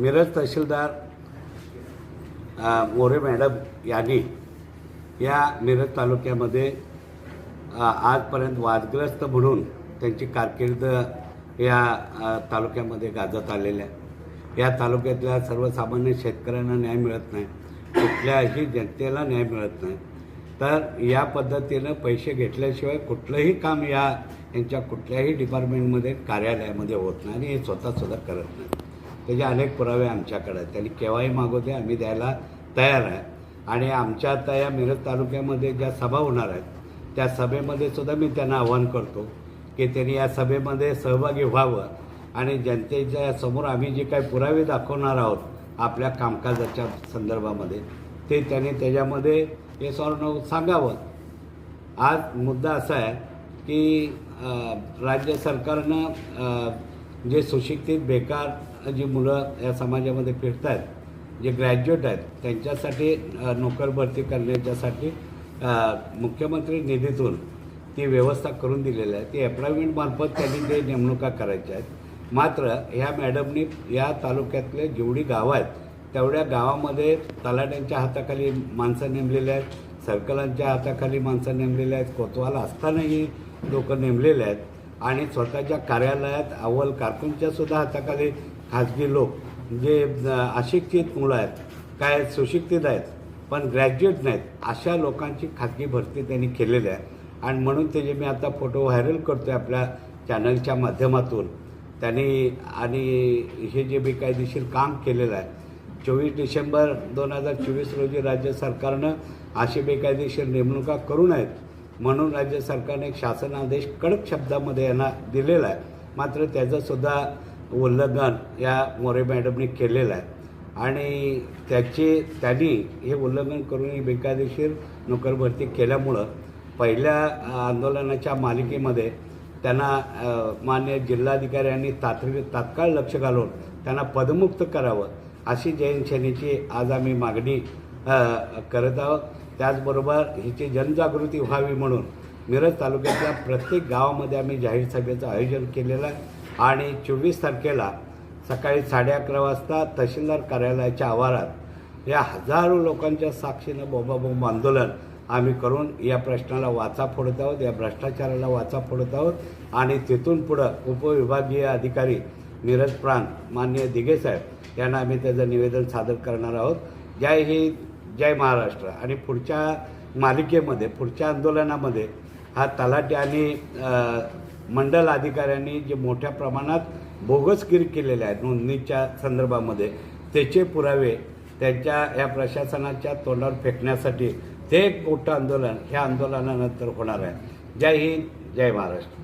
मिरज तहसीलदार More madam यांनी या मिरज तालुक्यामध्ये आजपर्यंत वादग्रस्त म्हणून त्यांची कारकीर्द या तालुक्यामध्ये गाजत आलेल्या या तालुक्यातल्या सर्वसामान्य शेतकऱ्यांना न्याय मिळत नाही. कुठल्याही जनतेला न्याय मिळत नाही. तर या पद्धतीनं पैसे घेतल्याशिवाय कुठलंही काम या यांच्या कुठल्याही डिपार्टमेंटमध्ये कार्यालयामध्ये होत नाही आणि हे स्वतःसुद्धा करत नाही. त्याचे अनेक पुरावे आमच्याकडे आहेत. त्यांनी केव्हाही मागवते आम्ही द्यायला तयार आहे. आणि आमच्या आता या मिरज तालुक्यामध्ये ज्या सभा होणार आहेत त्या सभेमध्ये सुद्धा मी त्यांना आवाहन करतो की त्यांनी या सभेमध्ये सहभागी व्हावं. आणि जनतेच्या समोर आम्ही जे काही पुरावे दाखवणार आहोत आपल्या कामकाजाच्या संदर्भामध्ये ते त्यांनी त्याच्यामध्ये हे सॉर्न सांगावं. आज मुद्दा असा आहे की राज्य सरकारनं जे सुशिक्षित बेकार जी मुलं या समाजामध्ये फिरत आहेत जे ग्रॅज्युएट आहेत त्यांच्यासाठी नोकर भरती करण्याच्यासाठी मुख्यमंत्री निधीतून ती व्यवस्था करून दिलेली आहे ती अपॉइंटमेंटमार्फत त्यांनी ते नेमणुका करायच्या आहेत. मात्र ह्या मॅडमनी या तालुक्यातले जेवढी गावं आहेत तेवढ्या गावामध्ये तलाट्यांच्या हाताखाली माणसं नेमलेली आहेत सर्कलांच्या हाताखाली माणसं नेमलेली आहेत कोतवाल असतानाही लोक नेमलेले आहेत. आणि स्वतःच्या कार्यालयात अव्वल कारकूनच्या सुद्धा हाताखाली खाजगी लोक जे अशिक्षित मुलं आहेत काय सुशिक्षित आहेत पण ग्रॅज्युएट नाहीत अशा लोकांची खाजगी भरती त्यांनी केलेली आहे. आणि म्हणून त्याचे मी आता फोटो व्हायरल करतो आहे आपल्या चॅनलच्या माध्यमातून त्यांनी आणि हे जे बेकायदेशीर काम केलेलं आहे चोवीस डिसेंबर दोन हजार चोवीस रोजी राज्य सरकारनं अशी बेकायदेशीर नेमणुका करू नयेत. म्हणून राज्य सरकारने एक शासनादेश कडक शब्दामध्ये यांना दिलेला आहे. मात्र त्याचंसुद्धा उल्लंघन या मोरे मॅडमने केलेलं आहे. आणि त्याचे त्यांनी हे उल्लंघन करून ही बेकायदेशीर नोकर भरती केल्यामुळं पहिल्या आंदोलनाच्या मालिकेमध्ये त्यांना मान्य जिल्हाधिकाऱ्यांनी तात्काळ तात्काळ लक्ष घालून त्यांना पदमुक्त करावं अशी जैन सेनेची आज आम्ही मागणी करत आहोत. त्याचबरोबर हिची जनजागृती व्हावी म्हणून मिरज तालुक्यातल्या प्रत्येक गावामध्ये आम्ही जाहीर सभेचं आयोजन केलेलं आहे. आणि चोवीस तारखेला सकाळी साडे अकरा वाजता तहसीलदार कार्यालयाच्या आवारात या हजारो लोकांच्या साक्षीनं बोंबाबोंब आंदोलन आम्ही करून या प्रश्नाला वाचा फोडत आहोत या भ्रष्टाचाराला वाचा फोडत आहोत. आणि तिथून पुढं उपविभागीय अधिकारी नीरज प्राण माननीय दिघेसाहेब यांना आम्ही त्याचं निवेदन सादर करणार आहोत. जय हिंद. जय महाराष्ट्र. आणि पुढच्या मालिकेमध्ये पुढच्या आंदोलनामध्ये हा तलाठी आणि मंडल अधिकाऱ्यांनी जे मोठ्या प्रमाणात बोगसगिरी केलेल्या आहेत नोंदणीच्या संदर्भामध्ये त्याचे पुरावे त्यांच्या या प्रशासनाच्या तोंडावर फेकण्यासाठी ते एक मोठं आंदोलन ह्या आंदोलनानंतर होणार आहे. जय हिंद जय महाराष्ट्र.